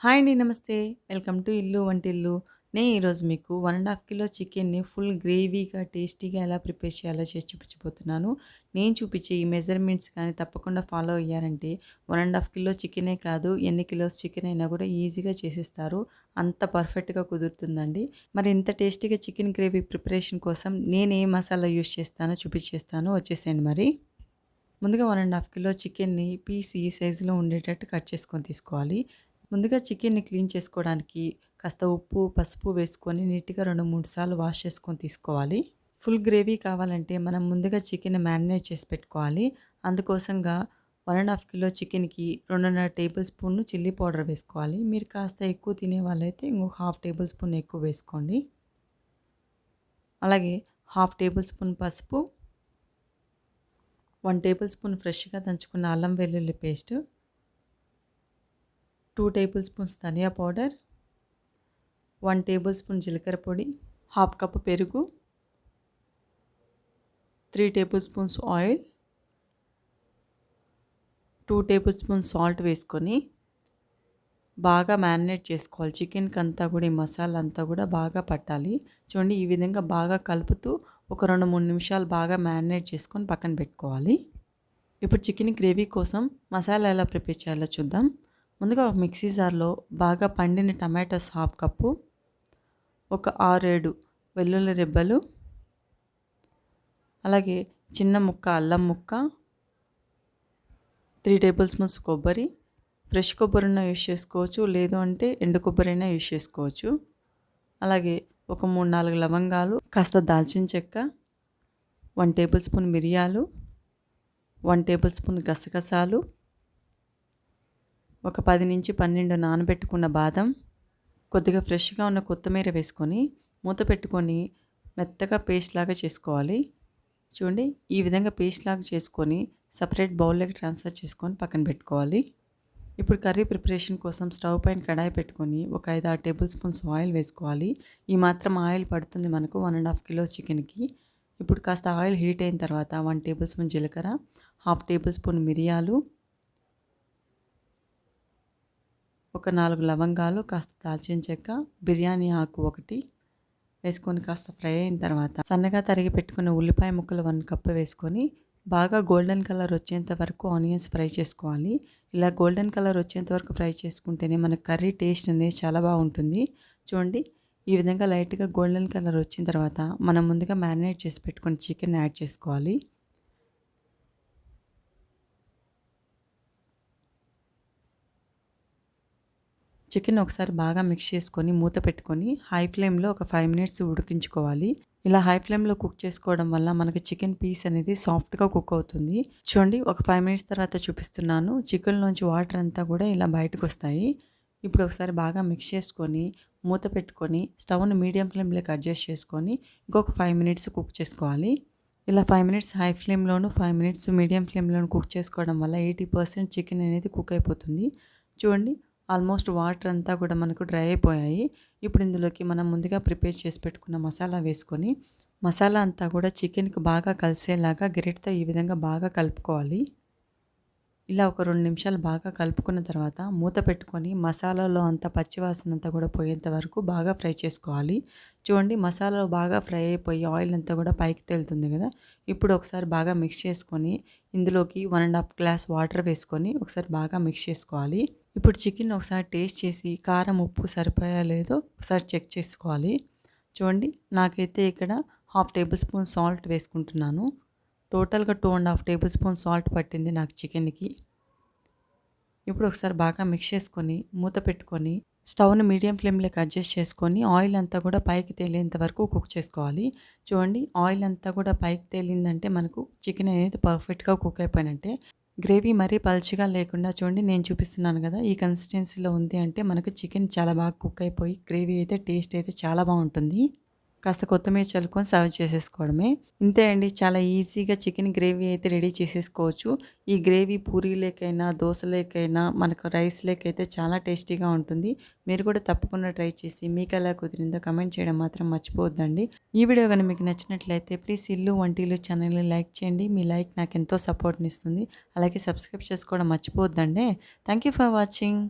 Hi అండి నమస్తే. Welcome to ఇల్లు వంటిల్లు. నేను ఈరోజు మీకు వన్ అండ్ హాఫ్ కిలో చికెన్ని ఫుల్ గ్రేవీగా టేస్టీగా ఎలా ప్రిపేర్ చేయాలో చేసి చూపించబోతున్నాను. నేను చూపించే ఈ మెజర్మెంట్స్ కానీ తప్పకుండా ఫాలో అయ్యారంటే వన్ అండ్ హాఫ్ కిలో చికెనే కాదు ఎన్ని కిలోస్ చికెన్ అయినా కూడా ఈజీగా చేసేస్తారు. అంత పర్ఫెక్ట్గా కుదురుతుందండి. మరి ఇంత టేస్టీగా చికెన్ గ్రేవీ ప్రిపరేషన్ కోసం నేను ఏ మసాలా యూస్ చేస్తానో చూపించేస్తాను. వచ్చేసేయండి మరి. ముందుగా వన్ అండ్ హాఫ్ కిలో చికెన్ని పీస్ ఈ సైజులో ఉండేటట్టు కట్ చేసుకొని తీసుకోవాలి. ముందుగా చికెన్ని క్లీన్ చేసుకోవడానికి కాస్త ఉప్పు పసుపు వేసుకొని నీట్గా రెండు మూడు సార్లు వాష్ చేసుకొని తీసుకోవాలి. ఫుల్ గ్రేవీ కావాలంటే మనం ముందుగా చికెన్ మ్యారినేట్ చేసి పెట్టుకోవాలి. అందుకోసంగా వన్ అండ్ హాఫ్ కిలో చికెన్కి రెండున్నర టేబుల్ స్పూన్ చిల్లీ పౌడర్ వేసుకోవాలి. మీరు కాస్త ఎక్కువ తినే వాళ్ళైతే ఇంకొక హాఫ్ టేబుల్ స్పూన్ ఎక్కువ వేసుకోండి. అలాగే హాఫ్ టేబుల్ స్పూన్ పసుపు వన్ టేబుల్ స్పూన్ ఫ్రెష్గా దంచుకున్న అల్లం వెల్లుల్లి పేస్ట్ టూ టేబుల్ స్పూన్స్ ధనియా పౌడర్ వన్ టేబుల్ స్పూన్ జీలకర్ర పొడి హాఫ్ కప్ పెరుగు three table spoons oil two table spoon salt వేసుకొని బాగా మ్యారినేట్ చేసుకోవాలి. చికెన్కి అంతా కూడా ఈ మసాలా అంతా కూడా బాగా పట్టాలి. చూడండి ఈ విధంగా బాగా కలుపుతూ ఒక రెండు మూడు నిమిషాలు బాగా మ్యారినేట్ చేసుకొని పక్కన పెట్టుకోవాలి. ఇప్పుడు చికెన్ గ్రేవీ కోసం మసాలా ఎలా ప్రిపేర్ చేయాలో చూద్దాం. ముందుగా ఒక మిక్సీ జార్లో బాగా పండిన టమాటోస్ హాఫ్ కప్పు ఒక ఆరేడు వెల్లుల్లి రెబ్బలు అలాగే చిన్న ముక్క అల్లం ముక్క త్రీ టేబుల్ స్పూన్స్ కొబ్బరి. ఫ్రెష్ కొబ్బరిన యూస్ చేసుకోవచ్చు లేదు అంటే ఎండు కొబ్బరి అయినా యూస్ చేసుకోవచ్చు. అలాగే ఒక మూడు నాలుగు లవంగాలు కాస్త దాల్చిన చెక్క వన్ టేబుల్ స్పూన్ మిరియాలు వన్ టేబుల్ స్పూన్ గసగసాలు ఒక పది నుంచి పన్నెండు నానబెట్టుకున్న బాదం కొద్దిగా ఫ్రెష్గా ఉన్న కొత్తిమీర వేసుకొని మూత పెట్టుకొని మెత్తగా పేస్ట్ లాగా చేసుకోవాలి. చూడండి ఈ విధంగా పేస్ట్ లాగా చేసుకొని సపరేట్ బౌల్లోకి ట్రాన్స్ఫర్ చేసుకొని పక్కన పెట్టుకోవాలి. ఇప్పుడు కర్రీ ప్రిపరేషన్ కోసం స్టవ్ పైన కడాయి పెట్టుకొని ఒక ఐదు ఆరు టేబుల్ స్పూన్స్ ఆయిల్ వేసుకోవాలి. ఈ మాత్రం ఆయిల్ పడుతుంది మనకు వన్ అండ్ హాఫ్ కిలో చికెన్కి. ఇప్పుడు కాస్త ఆయిల్ హీట్ అయిన తర్వాత వన్ టేబుల్ స్పూన్ జీలకర్ర హాఫ్ టేబుల్ స్పూన్ మిరియాలు ఒక నాలుగు లవంగాలు కాస్త దాల్చిన చెక్క బిర్యానీ ఆకు ఒకటి వేసుకొని కాస్త ఫ్రై అయిన తర్వాత సన్నగా తరిగి పెట్టుకున్న ఉల్లిపాయ ముక్కలు వన్ కప్పు వేసుకొని బాగా గోల్డెన్ కలర్ వచ్చేంత వరకు ఆనియన్స్ ఫ్రై చేసుకోవాలి. ఇలా గోల్డెన్ కలర్ వచ్చేంత వరకు ఫ్రై చేసుకుంటేనే మన కర్రీ టేస్ట్ అనేది చాలా బాగుంటుంది. చూడండి ఈ విధంగా లైట్గా గోల్డెన్ కలర్ వచ్చిన తర్వాత మనం ముందుగా మ్యారినేట్ చేసి పెట్టుకుని చికెన్ యాడ్ చేసుకోవాలి. చికెన్ ఒకసారి బాగా మిక్స్ చేసుకొని మూత పెట్టుకొని హై ఫ్లేమ్లో ఒక ఫైవ్ మినిట్స్ ఉడికించుకోవాలి. ఇలా హై ఫ్లేమ్లో కుక్ చేసుకోవడం వల్ల మనకి చికెన్ పీస్ అనేది సాఫ్ట్గా కుక్ అవుతుంది. చూడండి ఒక ఫైవ్ మినిట్స్ తర్వాత చూపిస్తున్నాను. చికెన్లోంచి వాటర్ అంతా కూడా ఇలా బయటకు వస్తాయి. ఇప్పుడు ఒకసారి బాగా మిక్స్ చేసుకొని మూత పెట్టుకొని స్టవ్ను మీడియం ఫ్లేమ్లోకి అడ్జస్ట్ చేసుకొని ఇంకొక ఫైవ్ మినిట్స్ కుక్ చేసుకోవాలి. ఇలా ఫైవ్ మినిట్స్ హై ఫ్లేమ్లోను ఫైవ్ మినిట్స్ మీడియం ఫ్లేమ్లోను కుక్ చేసుకోవడం వల్ల ఎయిటీ పర్సెంట్ చికెన్ అనేది కుక్ అయిపోతుంది. చూడండి ఆల్మోస్ట్ వాటర్ అంతా కూడా మనకు డ్రై అయిపోయాయి. ఇప్పుడు ఇందులోకి మనం ముందుగా ప్రిపేర్ చేసి పెట్టుకున్న మసాలా వేసుకొని మసాలా అంతా కూడా చికెన్కి బాగా కలిసేలాగా గరిటతో ఈ విధంగా బాగా కలుపుకోవాలి. ఇలా ఒక రెండు నిమిషాలు బాగా కలుపుకున్న తర్వాత మూత పెట్టుకొని మసాలాలో అంతా పచ్చివాసన అంతా కూడా పోయేంత వరకు బాగా ఫ్రై చేసుకోవాలి. చూడండి మసాలాలో బాగా ఫ్రై అయిపోయి ఆయిల్ అంతా కూడా పైకి తేలుతుంది కదా. ఇప్పుడు ఒకసారి బాగా మిక్స్ చేసుకొని ఇందులోకి one and half glass water వేసుకొని ఒకసారి బాగా మిక్స్ చేసుకోవాలి. ఇప్పుడు చికెన్ ఒకసారి టేస్ట్ చేసి కారం ఉప్పు సరిపోయా లేదో ఒకసారి చెక్ చేసుకోవాలి. చూడండి నాకైతే ఇక్కడ హాఫ్ టేబుల్ స్పూన్ సాల్ట్ వేసుకుంటున్నాను. టోటల్గా two and half table spoon salt పట్టింది నాకు చికెన్కి. ఇప్పుడు ఒకసారి బాగా మిక్స్ చేసుకొని మూత పెట్టుకొని స్టవ్ని మీడియం ఫ్లేమ్లోకి అడ్జస్ట్ చేసుకొని ఆయిల్ అంతా కూడా పైకి తేలేంత వరకు కుక్ చేసుకోవాలి. చూడండి ఆయిల్ అంతా కూడా పైకి తేలిందంటే మనకు చికెన్ అనేది పర్ఫెక్ట్గా కుక్ అయిపోయినట్టే. గ్రేవీ మరీ పల్చిగా లేకుండా చూడండి నేను చూపిస్తున్నాను కదా ఈ కన్సిస్టెన్సీలో ఉంది అంటే మనకు చికెన్ చాలా బాగా కుక్ అయిపోయి గ్రేవీ అయితే టేస్ట్ అయితే చాలా బాగుంటుంది. కాస్త కొత్తిమీర చల్లుకొని సర్వ్ చేసేసుకోవడమే. ఇంతే అండి చాలా ఈజీగా చికెన్ గ్రేవీ అయితే రెడీ చేసేసుకోవచ్చు. ఈ గ్రేవీ పూరీలేకైనా దోశలేకైనా మనకు రైస్ లేకైతే చాలా టేస్టీగా ఉంటుంది. మీరు కూడా తప్పకుండా ట్రై చేసి మీకు ఎలా కుదిరిందో కమెంట్ చేయడం మాత్రం మర్చిపోవద్దండి. ఈ వీడియో కానీ మీకు నచ్చినట్లయితే ప్లీజ్ ఇల్లు వంటిల్లు ఛానల్ని లైక్ చేయండి. మీ లైక్ నాకు ఎంతో సపోర్ట్ని ఇస్తుంది అలాగే సబ్స్క్రైబ్ చేసుకోవడం మర్చిపోవద్దండి. Thank you for watching.